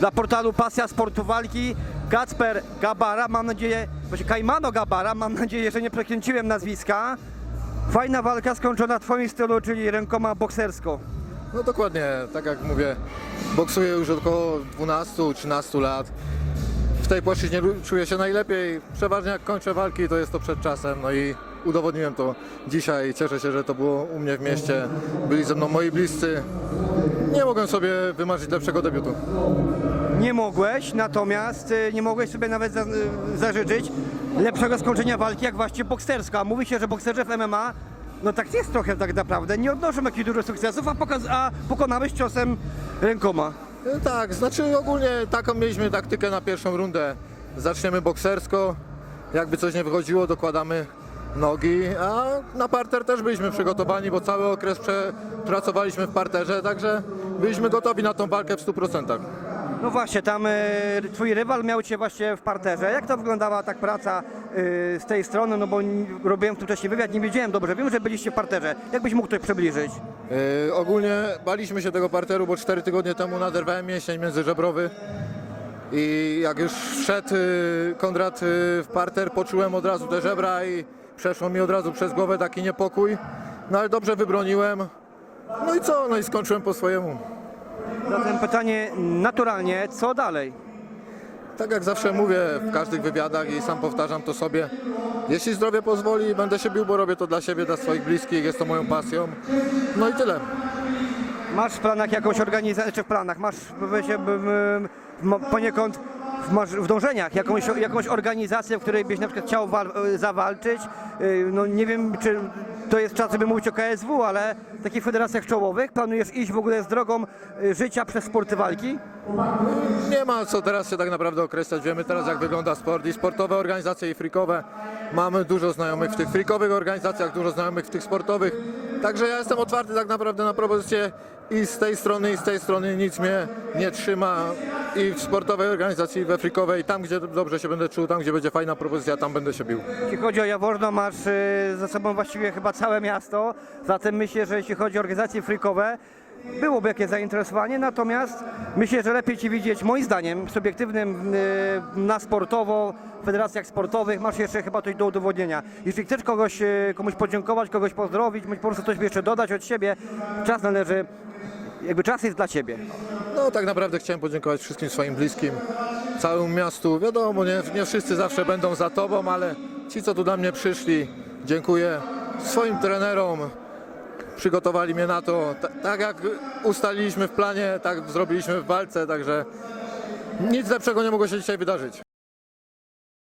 Dla portalu Pasja Sportu Walki Kacper Gabara, mam nadzieję, właśnie Kajmano Gabara, mam nadzieję, że nie przekręciłem nazwiska. Fajna walka skończona w twoim stylu, czyli rękoma boksersko. No dokładnie, tak jak mówię, boksuję już od około 12-13 lat. W tej płaszczyźnie czuję się najlepiej. Przeważnie jak kończę walki, to jest to przed czasem. No i udowodniłem to dzisiaj. Cieszę się, że to było u mnie w mieście. Byli ze mną moi bliscy. Nie mogłem sobie wymarzyć lepszego debiutu. Nie mogłeś, natomiast y, nie mogłeś sobie nawet za, y, zażyczyć lepszego skończenia walki jak właśnie bokserska. Mówi się, że bokserzy w MMA, no tak jest trochę tak naprawdę, nie odnoszą jakichś dużych sukcesów, a, pokaz- a pokonałeś ciosem rękoma. E, Tak, znaczy ogólnie taką mieliśmy taktykę na pierwszą rundę. Zaczniemy boksersko, jakby coś nie wychodziło, dokładamy nogi, a na parter też byliśmy przygotowani, bo cały okres przepracowaliśmy w parterze, także byliśmy gotowi na tą walkę w 100%. No właśnie, tam y, twój rywal miał cię właśnie w parterze. Jak to wyglądała tak praca y, z tej strony? No bo n- robiłem w tym czasie wywiad, nie wiedziałem dobrze. Wiem, że byliście w parterze. Jakbyś mógł to przybliżyć? Yy, ogólnie baliśmy się tego parteru, bo 4 tygodnie temu naderwałem mięsień międzyżebrowy i jak już wszedł yy, Konrad yy, w parter, poczułem od razu te żebra i przeszło mi od razu przez głowę taki niepokój. No ale dobrze wybroniłem. No i co? No i skończyłem po swojemu. Zatem pytanie naturalnie, co dalej? Tak jak zawsze mówię w każdych wywiadach i sam powtarzam to sobie. Jeśli zdrowie pozwoli, będę się bił, bo robię to dla siebie, dla swoich bliskich, jest to moją pasją. No i tyle. Masz w planach jakąś organizację, czy w planach, masz w, w, w, w, poniekąd w, w dążeniach jakąś, jakąś organizację, w której byś na przykład chciał wal, zawalczyć? Yy, No nie wiem, czy to jest czas, żeby mówić o KSW, ale w takich federacjach czołowych planujesz iść w ogóle z drogą y, życia przez sporty walki? Nie ma co teraz się tak naprawdę określać. Wiemy teraz jak wygląda sport i sportowe organizacje i frikowe. Mamy dużo znajomych w tych frikowych organizacjach, dużo znajomych w tych sportowych. Także ja jestem otwarty tak naprawdę na propozycje i z tej strony i z tej strony nic mnie nie trzyma i w sportowej organizacji, we frikowej, tam gdzie dobrze się będę czuł, tam gdzie będzie fajna propozycja, tam będę się bił. Jeśli chodzi o Jaworzno, masz y, za sobą właściwie chyba całe miasto, zatem myślę, że jeśli chodzi o organizacje freakowe, byłoby jakieś zainteresowanie, natomiast myślę, że lepiej Ci widzieć, moim zdaniem, subiektywnym, y, na sportowo, w federacjach sportowych, masz jeszcze chyba coś do udowodnienia. Jeśli chcesz kogoś, y, komuś podziękować, kogoś pozdrowić, bądź po prostu coś jeszcze dodać od siebie, czas należy, jakby czas jest dla Ciebie. No tak naprawdę chciałem podziękować wszystkim swoim bliskim, całemu miastu. Wiadomo, nie, nie wszyscy zawsze będą za tobą, ale ci, co tu do mnie przyszli, dziękuję swoim trenerom. Przygotowali mnie na to, Ta- tak jak ustaliliśmy w planie, tak zrobiliśmy w walce, także nic lepszego nie mogło się dzisiaj wydarzyć.